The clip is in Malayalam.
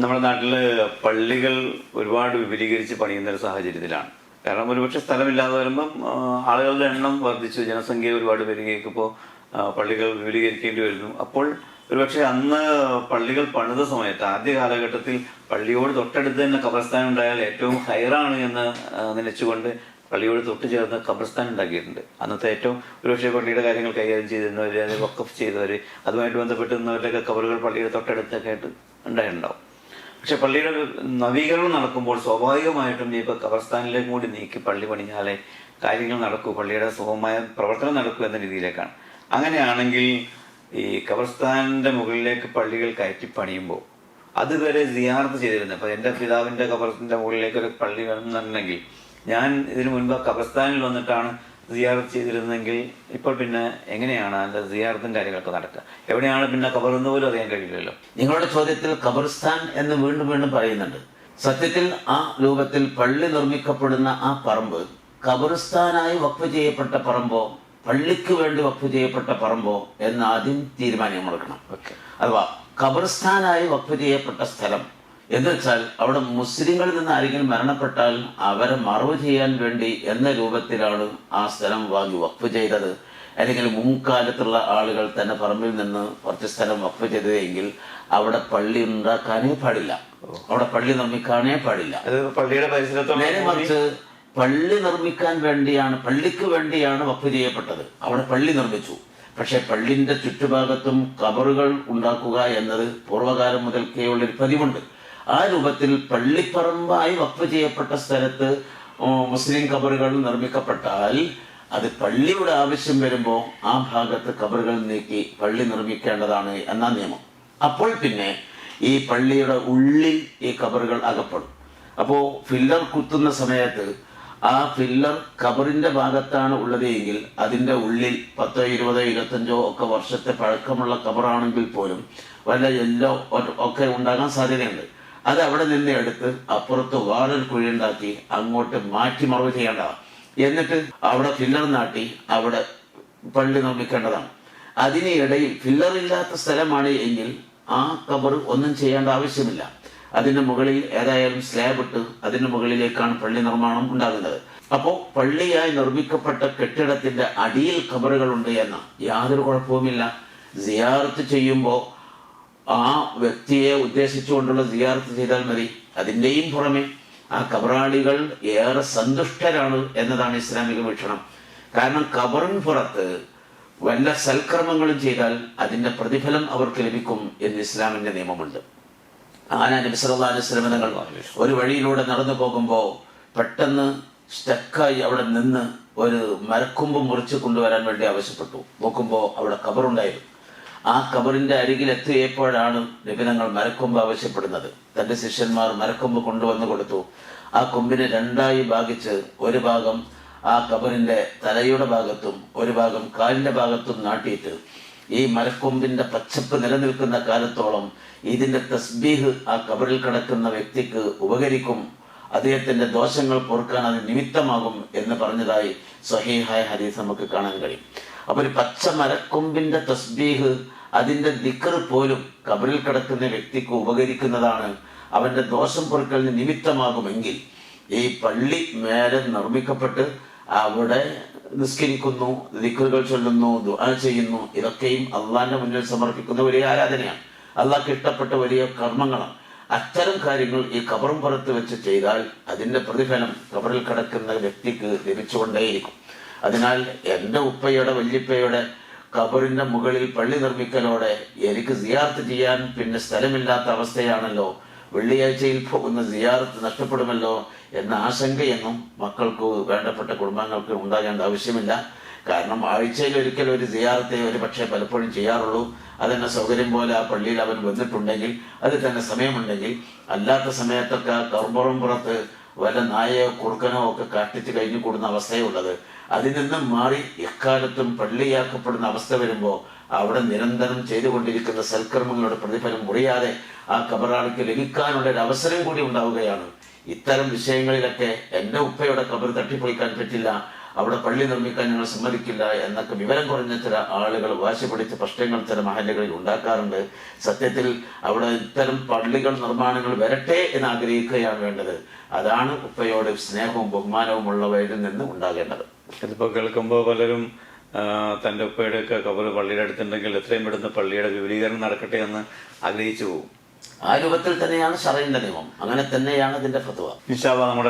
നമ്മുടെ നാട്ടിൽ പള്ളികൾ ഒരുപാട് വിപുലീകരിച്ച് പണിയുന്ന ഒരു സാഹചര്യത്തിലാണ്. കാരണം ഒരുപക്ഷെ സ്ഥലമില്ലാതെ വരുമ്പം ആളുകളുടെ എണ്ണം വർദ്ധിച്ചു ജനസംഖ്യ ഒരുപാട് വരികയൊക്കെ ഇപ്പോൾ പള്ളികൾ വിപുലീകരിക്കേണ്ടി വരുന്നു. അപ്പോൾ ഒരുപക്ഷെ അന്ന് പള്ളികൾ പണിത സമയത്ത് ആദ്യ കാലഘട്ടത്തിൽ പള്ളിയോട് തൊട്ടടുത്ത് തന്നെ കബർസ്ഥാനം ഉണ്ടായാൽ ഏറ്റവും ഹയറാണ് എന്ന് നിലച്ചുകൊണ്ട് പള്ളിയോട് തൊട്ട് ചേർന്ന് കബർസ്ഥാനം ഉണ്ടാക്കിയിട്ടുണ്ട്. അന്നത്തെ ഏറ്റവും ഒരുപക്ഷെ പള്ളിയുടെ കാര്യങ്ങൾ കൈകാര്യം ചെയ്തിരുന്നവർ അത് വക്കഫ് ചെയ്തവർ അതുമായിട്ട് ബന്ധപ്പെട്ട് നിന്നവരുടെയൊക്കെ കബറുകൾ പള്ളിയുടെ തൊട്ടടുത്തൊക്കെ ആയിട്ട് ഉണ്ടായിട്ടുണ്ടാവും. പക്ഷെ പള്ളിയുടെ നവീകരണം നടക്കുമ്പോൾ സ്വാഭാവികമായിട്ടും ഇപ്പോൾ കബർസ്ഥാനിലേക്കും കൂടി നീക്കി പള്ളി പണിഞ്ഞാലേ കാര്യങ്ങൾ നടക്കൂ പള്ളിയുടെ സുഖമായ പ്രവർത്തനം നടക്കൂ എന്ന രീതിയിലേക്കാണ്. അങ്ങനെയാണെങ്കിൽ ഈ കബർസ്ഥാനിന്റെ മുകളിലേക്ക് പള്ളികൾ കയറ്റി പണിയുമ്പോൾ അതുവരെ സിയാർത്ത് ചെയ്തിരുന്നത് അപ്പോൾ എന്റെ പിതാവിന്റെ ഖബറിന്റെ മുകളിലേക്ക് ഒരു പള്ളി വേണമെന്നുണ്ടെങ്കിൽ ഞാൻ ഇതിനു മുൻപ് കബർസ്ഥാനിൽ വന്നിട്ടാണ് സിയാർത്ത് ചെയ്തിരുന്നെങ്കിൽ ഇപ്പോൾ പിന്നെ എങ്ങനെയാണ് അതിന്റെ സിയാറത്തും കാര്യങ്ങളൊക്കെ നടക്കുക? എവിടെയാണ് പിന്നെ ഖബറെന്ന് പോലും അറിയാൻ കഴിയില്ലല്ലോ. നിങ്ങളുടെ ചോദ്യത്തിൽ ഖബർസ്ഥാൻ എന്ന് വീണ്ടും വീണ്ടും പറയുന്നുണ്ട്. സത്യത്തിൽ ആ രൂപത്തിൽ പള്ളി നിർമ്മിക്കപ്പെടുന്ന ആ പറമ്പ് ഖബർസ്ഥാനായി വക്ഫ് ചെയ്യപ്പെട്ട പറമ്പോ പള്ളിക്ക് വേണ്ടി വക്ഫ് ചെയ്യപ്പെട്ട പറമ്പോ എന്ന് ആദ്യം തീരുമാനം എടുക്കണം ഓക്കെ. അഥവാ ഖബർസ്ഥാനായി വക്ഫ് ചെയ്യപ്പെട്ട സ്ഥലം എന്ന് വെച്ചാൽ അവിടെ മുസ്ലിങ്ങളിൽ നിന്ന് ആരെങ്കിലും മരണപ്പെട്ടാൽ അവരെ മറവ് ചെയ്യാൻ വേണ്ടി എന്ന രൂപത്തിലാണ് ആ സ്ഥലം വാങ്ങി വഖഫ് ചെയ്തത്. അല്ലെങ്കിൽ മുൻകാലത്തുള്ള ആളുകൾ തന്നെ പറമ്പിൽ നിന്ന് കുറച്ച് സ്ഥലം വഖഫ് ചെയ്തതെങ്കിൽ അവിടെ പള്ളി ഉണ്ടാക്കാനേ പാടില്ല. അവിടെ പള്ളി നിർമ്മിക്കാനേ പാടില്ല. പള്ളിയുടെ നേരെ മറിച്ച് പള്ളി നിർമ്മിക്കാൻ വേണ്ടിയാണ് പള്ളിക്ക് വേണ്ടിയാണ് വഖഫ് ചെയ്യപ്പെട്ടത്. അവിടെ പള്ളി നിർമ്മിച്ചു. പക്ഷെ പള്ളിന്റെ ചുറ്റുഭാഗത്തും കബറുകൾ ഉണ്ടാക്കുക എന്നത് പൂർവകാലം മുതൽക്കേ ഉള്ളൊരു പതിവുണ്ട്. ആ രൂപത്തിൽ പള്ളിപ്പറമ്പായി വപ്പ് ചെയ്യപ്പെട്ട സ്ഥലത്ത് മുസ്ലിം കബറുകൾ നിർമ്മിക്കപ്പെട്ടാൽ അത് പള്ളിയുടെ ആവശ്യം വരുമ്പോൾ ആ ഭാഗത്ത് കബറുകൾ നീക്കി പള്ളി നിർമ്മിക്കേണ്ടതാണ് എന്ന നിയമം. അപ്പോൾ പിന്നെ ഈ പള്ളിയുടെ ഉള്ളിൽ ഈ കബറുകൾ അകപ്പെടും. അപ്പോൾ ഫില്ലർ കുത്തുന്ന സമയത്ത് ആ ഫില്ലർ കബറിന്റെ ഭാഗത്താണ് ഉള്ളത് എങ്കിൽ അതിന്റെ ഉള്ളിൽ പത്തോ ഇരുപതോ ഇരുപത്തഞ്ചോ ഒക്കെ വർഷത്തെ പഴക്കമുള്ള കബറാണെങ്കിൽ പോലും വല്ല എല്ലോ ഒക്കെ ഉണ്ടാകാൻ സാധ്യതയുണ്ട്. അത് അവിടെ നിന്ന് എടുത്ത് അപ്പുറത്ത് വാടൽ കുഴി ഉണ്ടാക്കി അങ്ങോട്ട് മാറ്റി മറവ് ചെയ്യേണ്ടതാണ്. എന്നിട്ട് അവിടെ ഫില്ലർ നാട്ടി അവിടെ പള്ളി നിർമ്മിക്കേണ്ടതാണ്. അതിനിടയിൽ ഫില്ലർ ഇല്ലാത്ത സ്ഥലമാണ് എങ്കിൽ ആ കബർ ഒന്നും ചെയ്യേണ്ട ആവശ്യമില്ല. അതിന്റെ മുകളിൽ ഏതായാലും സ്ലാബ് ഇട്ട് അതിന്റെ മുകളിലേക്കാണ് പള്ളി നിർമ്മാണം ഉണ്ടാകുന്നത്. അപ്പോൾ പള്ളിയായി നിർമ്മിക്കപ്പെട്ട കെട്ടിടത്തിന്റെ അടിയിൽ കബറുകളുണ്ട് എന്ന യാതൊരു കുഴപ്പവുമില്ല. സിയാറത്ത് ചെയ്യുമ്പോൾ ആ വ്യക്തിയെ ഉദ്ദേശിച്ചുകൊണ്ടുള്ള സിയാറത്ത് ചെയ്താൽ മതി. അതിന്റെയും പുറമെ ആ കബറാളികൾ ഏറെ സന്തുഷ്ടരാണ് എന്നതാണ് ഇസ്ലാമിക വീക്ഷണം. കാരണം കബറിൻ പുറത്ത് വല്ല സൽക്രമങ്ങളും ചെയ്താൽ അതിന്റെ പ്രതിഫലം അവർക്ക് ലഭിക്കും എന്ന് ഇസ്ലാമിന്റെ നിയമമുണ്ട്. ആന നബി ഒരു വഴിയിലൂടെ നടന്നു പോകുമ്പോൾ പെട്ടെന്ന് സ്റ്റക്കായി അവിടെ നിന്ന് ഒരു മരക്കൊമ്പ് മുറിച്ച് കൊണ്ടുവരാൻ വേണ്ടി ആവശ്യപ്പെട്ടു. നോക്കുമ്പോൾ അവിടെ കബറുണ്ടായിരുന്നു. ആ കബറിന്റെ അരികിൽ എത്തിയപ്പോഴാണ് നിബിനങ്ങൾ മരക്കൊമ്പ് ആവശ്യപ്പെടുന്നത്. തന്റെ ശിഷ്യന്മാർ മരക്കൊമ്പ് കൊണ്ടുവന്നു കൊടുത്തു. ആ കൊമ്പിനെ രണ്ടായി ഭാഗിച്ച് ഒരു ഭാഗം ആ കബറിന്റെ തലയുടെ ഭാഗത്തും ഒരു ഭാഗം കാലിന്റെ ഭാഗത്തും നാട്ടിയിട്ട് ഈ മരക്കൊമ്പിന്റെ പച്ചപ്പ് നിലനിൽക്കുന്ന കാലത്തോളം ഇതിന്റെ തസ്ബീഹ് ആ കബറിൽ കിടക്കുന്ന വ്യക്തിക്ക് ഉപകരിക്കും. അദ്ദേഹത്തിന്റെ ദോഷങ്ങൾ പൊറുക്കാൻ അത് നിമിത്തമാകും എന്ന് പറഞ്ഞതായി സ്വഹീഹായ ഹദീസ് നമുക്ക് കാണാൻ കഴിയും. അപ്പൊ ഒരു പച്ച മരക്കൊമ്പിന്റെ തസ്ബീഹ് അതിന്റെ ദിക്കർ പോലും കബറിൽ കിടക്കുന്ന വ്യക്തിക്ക് ഉപകരിക്കുന്നതാണ്. അവന്റെ ദോഷം പൊറുക്കലിന് നിമിത്തമാകുമെങ്കിൽ ഈ പള്ളി മേലെ നിർമ്മിക്കപ്പെട്ട് അവിടെ നിസ്കരിക്കുന്നു ദിക്കറുകൾ ചൊല്ലുന്നു ദുആ ചെയ്യുന്നു. ഇതൊക്കെയും അള്ളാന്റെ മുന്നിൽ സമർപ്പിക്കുന്ന വലിയ ആരാധനയാണ്. അള്ളാഹ് ഇഷ്ടപ്പെട്ട വലിയ കർമ്മങ്ങളാണ്. അത്തരം കാര്യങ്ങൾ ഈ കബറും പുറത്ത് വെച്ച് ചെയ്താൽ അതിന്റെ പ്രതിഫലം കബറിൽ കിടക്കുന്ന വ്യക്തിക്ക് ലഭിച്ചുകൊണ്ടേയിരിക്കും. അതിനാൽ എന്റെ ഉപ്പയുടെ വല്യപ്പയുടെ കബറിന്റെ മുകളിൽ പള്ളി നിർമ്മിക്കലോടെ എനിക്ക് സിയാർത്ത് ചെയ്യാൻ പിന്നെ സ്ഥലമില്ലാത്ത അവസ്ഥയാണല്ലോ. വെള്ളിയാഴ്ചയിൽ പോകുന്ന സിയാർത്ത് നഷ്ടപ്പെടുമല്ലോ എന്ന ആശങ്കയൊന്നും മക്കൾക്ക് വേണ്ടപ്പെട്ട കുടുംബങ്ങൾക്ക് ഉണ്ടാകേണ്ട ആവശ്യമില്ല. കാരണം ആഴ്ചയിൽ ഒരിക്കൽ ഒരു സിയാറത്തെ ഒരു പക്ഷേ പലപ്പോഴും ചെയ്യാറുള്ളൂ. അതെന്നെ സൗകര്യം പോലെ ആ പള്ളിയിൽ അവൻ വന്നിട്ടുണ്ടെങ്കിൽ അത് തന്നെ സമയമുണ്ടെങ്കിൽ അല്ലാത്ത സമയത്തൊക്കെ കർമ്പുറം പുറത്ത് വല്ല നായയോ കുറുക്കനോ ഒക്കെ കാട്ടിച്ച് കഴിഞ്ഞു കൂടുന്ന അവസ്ഥയുള്ളത്. അതിൽ നിന്നും മാറി എക്കാലത്തും പള്ളിയാക്കപ്പെടുന്ന അവസ്ഥ വരുമ്പോൾ അവിടെ നിരന്തരം ചെയ്തുകൊണ്ടിരിക്കുന്ന സൽക്കർമ്മങ്ങളുടെ പ്രതിഫലം മുറിയാതെ ആ കബറാളിക്ക് ലഭിക്കാനുള്ള ഒരു അവസരം കൂടി ഉണ്ടാവുകയാണ്. ഇത്തരം വിഷയങ്ങളിലൊക്കെ എന്റെ ഉപ്പയുടെ കബർ തട്ടിപ്പൊളിക്കാൻ പറ്റില്ല അവിടെ പള്ളി നിർമ്മിക്കാൻ ഞങ്ങൾ സമ്മതിക്കില്ല എന്നൊക്കെ വിവരം കുറഞ്ഞ ചില ആളുകൾ വാശി പിടിച്ച പ്രശ്നങ്ങൾ ചില മഹല്ലുകളിൽ ഉണ്ടാക്കാറുണ്ട്. സത്യത്തിൽ അവിടെ ഇത്തരം പള്ളികൾ നിർമ്മാണങ്ങൾ വരട്ടെ എന്ന് ആഗ്രഹിക്കുകയാണ് വേണ്ടത്. അതാണ് ഉപ്പയോട് സ്നേഹവും ബഹുമാനവും ഉള്ളവരിൽ നിന്ന് ഉണ്ടാകേണ്ടത്. ഇതിപ്പോൾ കേൾക്കുമ്പോൾ പലരും തന്റെ തന്റെ ഉപ്പയുടെയൊക്കെ കബർ പള്ളിയുടെ അടുത്തുണ്ടെങ്കിൽ എത്രയും പെടുന്ന പള്ളിയുടെ വിപുലീകരണം നടക്കട്ടെ എന്ന് ആഗ്രഹിച്ചു പോകും. ആ രൂപത്തിൽ തന്നെയാണ് ഷറൈന്റെ നിയമം. അങ്ങനെ തന്നെയാണ് ഇതിന്റെ ഫത്വ. നിശാബ നമ്മുടെ